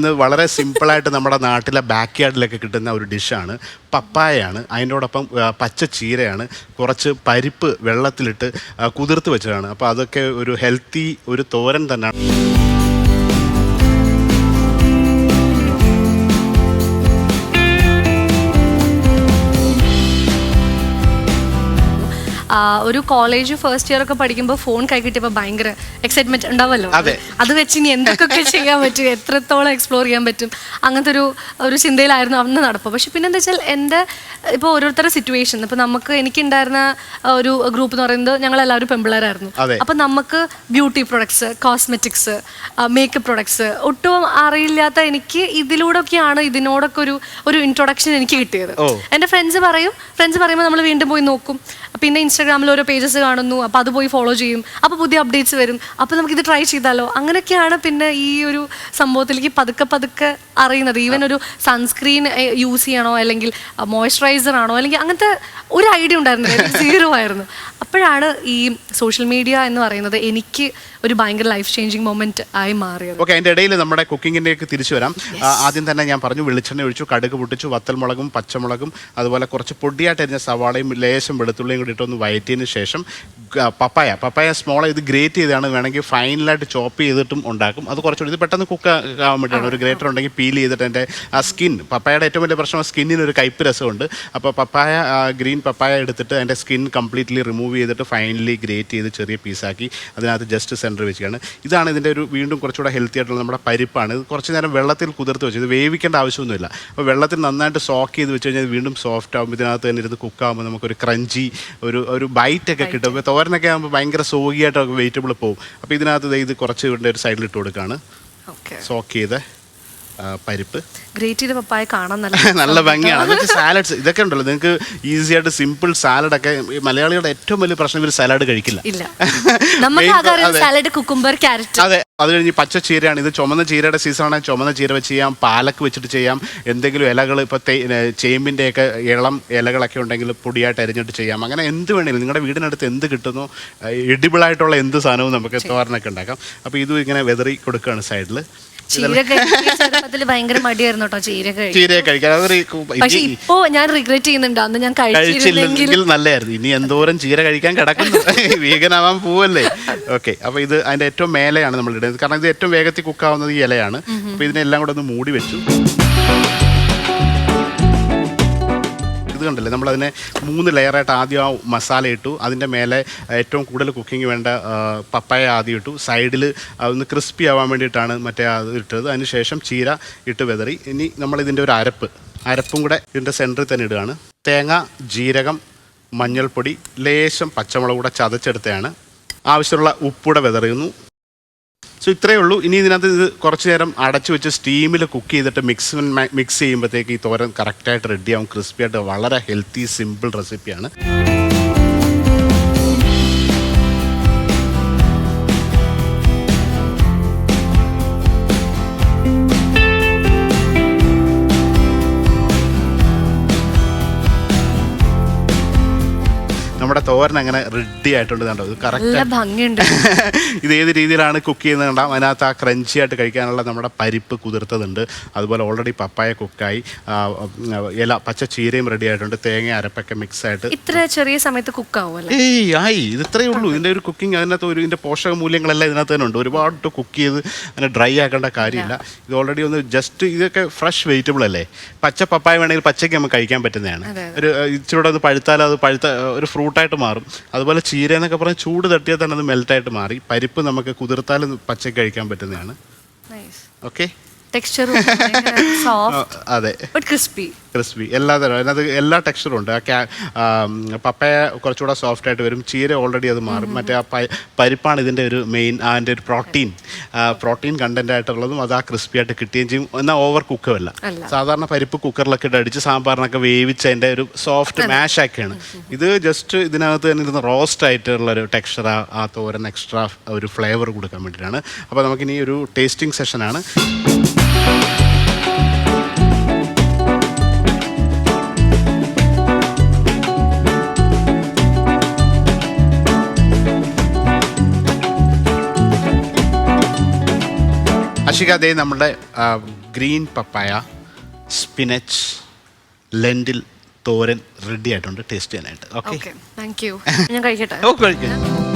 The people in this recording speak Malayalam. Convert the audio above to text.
ഇന്ന് വളരെ സിമ്പിളായിട്ട് നമ്മുടെ നാട്ടിലെ ബാക്ക് യാർഡിലൊക്കെ കിട്ടുന്ന ഒരു ഡിഷാണ്. പപ്പായയാണ്. അതിനോടൊപ്പം പച്ച ചീരയാണ്. കുറച്ച് പരിപ്പ് വെള്ളത്തിലിട്ട് കുതിർത്ത് വെച്ചതാണ്. അപ്പോൾ അതൊക്കെ ഒരു ഹെൽത്തി ഒരു തോരൻ തന്നെയാണ് ഒരു കോളേജ് ഫസ്റ്റ് ഇയർ ഒക്കെ പഠിക്കുമ്പോൾ ഫോൺ കൈ കിട്ടിയപ്പോൾ ഭയങ്കര എക്സൈറ്റ്മെന്റ് ഉണ്ടാവല്ലോ? അതെ. വെച്ച് ഇനി എന്തൊക്കെ ചെയ്യാൻ പറ്റും? എത്രത്തോളം എക്സ്പ്ലോർ ചെയ്യാൻ പറ്റും? അങ്ങനത്തെ ഒരു ഒരു ചിന്തയിലായിരുന്നു അന്ന് നടപ്പ്. പക്ഷെ പിന്നെ എന്താ വെച്ചാൽ എന്റെ ഇപ്പോൾ ഓരോരുത്തരുടെ സിറ്റുവേഷൻ ഇപ്പോൾ നമുക്ക് എനിക്കുണ്ടായിരുന്ന ഉണ്ടായിരുന്ന ഒരു ഗ്രൂപ്പ് എന്ന് പറയുന്നത് ഞങ്ങൾ എല്ലാവരും പെമ്പിളരായിരുന്നു അപ്പൊ നമുക്ക് beauty products cosmetics makeup products ഒട്ടും അറിയില്ലാത്ത എനിക്ക് ഇതിലൂടെയൊക്കെയാണ് ഇതിനോടൊക്കെ ഒരു ഒരു ഇൻട്രൊഡക്ഷൻ എനിക്ക് കിട്ടിയത്. എന്റെ എന്റെ ഫ്രണ്ട്സ് പറയും ഫ്രണ്ട്സ് പറയുമ്പോൾ നമ്മൾ വീണ്ടും പോയി നോക്കും. പിന്നെ ഇൻസ്റ്റാഗ്രാമിൽ ഓരോ പേജസ് കാണുന്നു അപ്പോൾ അത് പോയി ഫോളോ ചെയ്യും അപ്പോൾ പുതിയ അപ്ഡേറ്റ്സ് വരും. അപ്പോൾ ഇത് ട്രൈ ചെയ്താലോ? അങ്ങനെയൊക്കെയാണ് പിന്നെ ഈ ഒരു സംഭവത്തിലേക്ക് പതുക്കെ പതുക്കെ അറിയുന്നത്. ഈവൻ ഒരു സൺസ്ക്രീൻ യൂസ് ചെയ്യണോ? അല്ലെങ്കിൽ മോയ്സ്ചറൈസർ ആണോ? അല്ലെങ്കിൽ അങ്ങനത്തെ ഒരു ഐഡിയ ഉണ്ടായിരുന്നില്ല സീറോ ആയിരുന്നു. അപ്പോഴാണ് ഈ സോഷ്യൽ മീഡിയ എന്ന് പറയുന്നത് എനിക്ക് ഒരു ഭയങ്കര ലൈഫ് ചേഞ്ചിങ് മൊമെന്റ് ആയി മാറിയത്. ഓക്കെ അതിന്റെ ഇടയിൽ നമ്മുടെ കുക്കിങ്ങിന്റെയൊക്കെ തിരിച്ചു വരാം. ആ, ആദ്യം തന്നെ ഞാൻ പറഞ്ഞു വെളിച്ചെണ്ണ ഒഴിച്ചു കടുക് പൊട്ടിച്ചു വത്തൽമുളകും പച്ചമുളകും അതുപോലെ കുറച്ച് പൊടിയായിട്ട് അരിഞ്ഞ സവാളയും ലേശം വെളുത്തുള്ളിയും കൂടി ഇട്ടൊന്ന് വയറ്റിയതിന് ശേഷം ഗ- പപ്പായ. പപ്പായ സ്മോൾ ഇത് ഗ്രേറ്റ് ചെയ്താണ്. വേണമെങ്കിൽ ഫൈനലായിട്ട് ചോപ്പ് ചെയ്തിട്ടും ഉണ്ടാക്കും. അത് കുറച്ചുകൂടി ഇത് പെട്ടെന്ന് കുക്ക് ആവാൻ വേണ്ടിയാണ്. ഒരു ഗ്രേറ്റർ ഉണ്ടെങ്കിൽ പീൽ ചെയ്തിട്ട് എന്റെ ആ സ്കിൻ പപ്പായയുടെ ഏറ്റവും വലിയ പ്രശ്നം സ്കിന്നിന് ഒരു കയ്പ് രസമുണ്ട്. അപ്പോൾ പപ്പായ ഗ്രീൻ പപ്പായ എടുത്തിട്ട് അതിന്റെ സ്കിൻ കംപ്ലീറ്റ്ലി റിമൂവ് ചെയ്തിട്ട് ഫൈനലി ഗ്രേറ്റ് ചെയ്ത് ചെറിയ പീസാക്കി അതിനകത്ത് ജസ്റ്റ് സെന്റർ വെച്ചാണ് ഇതാണ് ഇതിന്റെ ഒരു വീണ്ടും കുറച്ചുകൂടെ ഹെൽത്തി ആയിട്ടുള്ള നമ്മുടെ പരിപ്പാണ്. ഇത് കുറച്ച് നേരം വെള്ളത്തിൽ കുതിർത്ത് വെച്ചു. ഇത് വേവിക്കേണ്ട ആവശ്യമൊന്നുമില്ല. അപ്പോൾ വെള്ളത്തിൽ നന്നായിട്ട് സോക്ക് ചെയ്ത് വെച്ച് കഴിഞ്ഞാൽ വീണ്ടും സോഫ്റ്റ് ആകുമ്പോൾ ഇതിനകത്ത് തന്നെ ഇരുന്ന് കുക്കാകുമ്പോൾ നമുക്കൊരു ക്രഞ്ചി ഒരു ഒരു ബൈറ്റ് ഒക്കെ കിട്ടും. അപ്പോൾ തോരനൊക്കെ ആകുമ്പോൾ ഭയങ്കര സോഗിയായിട്ട് വെജിറ്റബിൾ പോകും. അപ്പോൾ ഇതിനകത്ത് ഇത് കുറച്ച് ഇവിടെ ഒരു സൈഡിൽ ഇട്ട് കൊടുക്കുകയാണ്. സോക്ക് ചെയ്ത. പരിപ്പ്. ഗ്രേറ്റ് ചെയ്ത പപ്പായ കാണാൻ നല്ല നല്ല ഭംഗിയാണ്. അതൊക്കെ സാലഡ്സ് ഇതൊക്കെ ഉണ്ടല്ലോ. നിങ്ങൾക്ക് ഈസി ആയിട്ട് സിമ്പിൾ സാലഡൊക്കെ മലയാളികളുടെ ഏറ്റവും വലിയ പ്രശ്നം ഇവർ സാലഡ് കഴിക്കില്ല. ഇല്ല. നമുക്ക് സാലഡ് കുക്കുംബർ ക്യാരറ്റ് അതെ. അത്. കഴിഞ്ഞ് പച്ച ചീരയാണ്. ഇത് ചുമന്ന ചീരയുടെ സീസണാണ് ചുമന്ന ചീര വെച്ച് ചെയ്യാം. പാലക്ക് വെച്ചിട്ട് ചെയ്യാം. എന്തെങ്കിലും ഇലകൾ ഇപ്പോൾ ചേമ്പിന്റെയൊക്കെ ഇളം ഇലകളൊക്കെ ഉണ്ടെങ്കിൽ പൊടിയായിട്ട് അരിഞ്ഞിട്ട് ചെയ്യാം. അങ്ങനെ എന്ത് വേണമെങ്കിലും നിങ്ങളുടെ വീടിനടുത്ത് എന്ത് കിട്ടുന്നു? എഡിബിൾ ആയിട്ടുള്ള എന്ത് സാധനവും നമുക്ക് തോരനൊക്കെ ഉണ്ടാക്കാം. അപ്പോൾ ഇതും ഇങ്ങനെ വെതറി കൊടുക്കുകയാണ് സൈഡിൽ ചീര ചെറുപ്പത്തിൽ ഭയങ്കര മടിയായിരുന്നു കേട്ടോ ചീര കഴിക്കാൻ. ചീരയെ കഴിക്കാൻ. അതൊരു പക്ഷെ ഇനി ഇപ്പോ ഞാൻ റിഗ്രറ്റ് ചെയ്യുന്നുണ്ട്. അന്ന് ഞാൻ കഴിച്ചിരുന്നെങ്കിൽ കഴിച്ചില്ലെങ്കിൽ നല്ലതായിരുന്നു. ഇനി എന്തോരം ചീര കഴിക്കാൻ കിടക്കുന്നു. വീഗനാവാൻ പോവല്ലേ? ഓക്കെ അപ്പൊ ഇത് അതിന്റെ ഏറ്റവും മേലെയാണ് നമ്മൾ ഇടുന്നത്. കാരണം ഇത് ഏറ്റവും വേഗത്തിൽ കുക്കാവുന്നത് ഈ ഇലയാണ്. അപ്പൊ ഇതിനെല്ലാം കൂടെ ഒന്ന് മൂടി വെച്ചു. ഇത് കണ്ടല്ലേ? നമ്മളതിനെ മൂന്ന് ലെയറായിട്ട് ആദ്യം ആ മസാല ഇട്ടു. അതിന്റെ മേലെ ഏറ്റവും കൂടുതൽ കുക്കിംഗ് വേണ്ട പപ്പായ ആദ്യം ഇട്ടു. സൈഡിൽ ഒന്ന് ക്രിസ്പി ആവാൻ വേണ്ടിയിട്ടാണ് മറ്റേ അത് ഇട്ടത്. അതിനുശേഷം ചീര ഇട്ട് വെതറി. ഇനി നമ്മളിതിന്റെ ഒരു അരപ്പ്. അരപ്പും കൂടെ ഇതിന്റെ സെന്ററിൽ തന്നെ ഇടുകയാണ്. തേങ്ങ ജീരകം മഞ്ഞൾപ്പൊടി ലേശം പച്ചമുളക് കൂടെ ചതച്ചെടുത്തതാണ്. ആവശ്യമുള്ള ഉപ്പൂടെ വെതറിയുന്നു. സോ ഇത്രയേ ഉള്ളൂ. ഇനി ഇതിനകത്ത് ഇത് കുറച്ച് നേരം അടച്ചു വെച്ച് സ്റ്റീമിൽ കുക്ക് ചെയ്തിട്ട് മിക്സ് മിക്സ് ചെയ്യുമ്പോഴത്തേക്ക് ഈ തോരൻ കറക്റ്റായിട്ട് റെഡിയാവും ക്രിസ്പി ആയിട്ട് വളരെ ഹെൽത്തി സിമ്പിൾ റെസിപ്പിയാണ് നമ്മുടെ തോരൻ അങ്ങനെ റെഡി ആയിട്ടുണ്ട് കണ്ടോ? ഇത് കറക്റ്റ് ഭംഗിയുണ്ട്. ഇത് ഏത് രീതിയിലാണ് കുക്ക് ചെയ്യുന്നത് കണ്ടാൽ അതിനകത്ത് ആ ക്രഞ്ചി ആയിട്ട് കഴിക്കാനുള്ള നമ്മുടെ പരിപ്പ് കുതിർത്തതുണ്ട്. അതുപോലെ ഓൾറെഡി പപ്പായ കുക്കായി ഇല പച്ച ചീരയും റെഡി ആയിട്ടുണ്ട്. തേങ്ങ അരപ്പൊക്കെ മിക്സ് ആയിട്ട്. ഇത്ര ചെറിയ സമയത്ത് കുക്ക് ഏയ് ആയി. ഇത് ഇത്രയേ ഉള്ളൂ. ഇതിന്റെ ഒരു കുക്കിംഗ് അതിനകത്ത് ഒരു ഇതിന്റെ പോഷക മൂല്യങ്ങളെല്ലാം ഇതിനകത്ത് തന്നെ ഉണ്ട്. ഒരുപാട് കുക്ക് ചെയ്ത് അതിനെ ഡ്രൈ ആക്കേണ്ട കാര്യമില്ല. ഇത് ഓൾറെഡി ഒന്ന് ജസ്റ്റ് ഇതൊക്കെ ഫ്രഷ് വെജിറ്റബിൾ അല്ലേ? പച്ച പപ്പായ വേണമെങ്കിൽ പച്ചയ്ക്ക് നമുക്ക് കഴിക്കാൻ പറ്റുന്നതാണ്. ഒരു ഇച്ചിരി കൂടെ അത് പഴുത്താൽ അത് പഴുത്ത ഒരു ഒരു ഫ്രൂട്ടായിട്ട് മാറും. അതുപോലെ ചീര എന്നൊക്കെ പറഞ്ഞാൽ ചൂട് തട്ടിയാൽ തന്നെ അത് മെൽട്ടായിട്ട് മാറി. പരിപ്പ് നമുക്ക് കുതിർത്താൽ പച്ചയ്ക്ക് കഴിക്കാൻ പറ്റുന്നതാണ്. ഓക്കെ അതെ. ക്രിസ്പി ക്രിസ്പി എല്ലാ തരം. അതിനകത്ത് എല്ലാ ടെക്സ്ചറും ഉണ്ട്. ആ പപ്പായ കുറച്ചുകൂടെ സോഫ്റ്റ് ആയിട്ട് വരും. ചീര ഓൾറെഡി അത് മാറും. മറ്റേ ആ പരിപ്പാണ് ഇതിന്റെ ഒരു മെയിൻ അതിന്റെ ഒരു പ്രോട്ടീൻ പ്രോട്ടീൻ കണ്ടന്റ് ആയിട്ടുള്ളതും അത് ആ ക്രിസ്പി ആയിട്ട് കിട്ടുകയും ചെയ്യും. എന്നാൽ ഓവർ കുക്കുമല്ല. സാധാരണ പരിപ്പ് കുക്കറിലൊക്കെ ഇട്ട് അടിച്ച് സാമ്പാറിനൊക്കെ വേവിച്ച് അതിന്റെ ഒരു സോഫ്റ്റ് മാഷ് ആക്കിയാണ്. ഇത് ജസ്റ്റ് ഇതിനകത്ത് തന്നെ ഇരുന്ന് റോസ്റ്റ് ആയിട്ടുള്ള ഒരു ടെക്സ്ചർ ആ തോരൻ എക്സ്ട്രാ ഒരു ഫ്ലേവർ കൊടുക്കാൻ വേണ്ടിയിട്ടാണ്. അപ്പോൾ നമുക്കിനി ഒരു ടേസ്റ്റിംഗ് സെഷനാണ് അഷിക അതേ നമ്മുടെ ഗ്രീൻ പപ്പായ സ്പിനച്ച് ലെൻഡിൽ തോരൻ റെഡി ആയിട്ടുണ്ട്. ടേസ്റ്റ് ചെയ്യാനായിട്ട്. ഓക്കെ. Thank you. ഞാൻ കഴിക്കട്ടെ? ഓക്കെ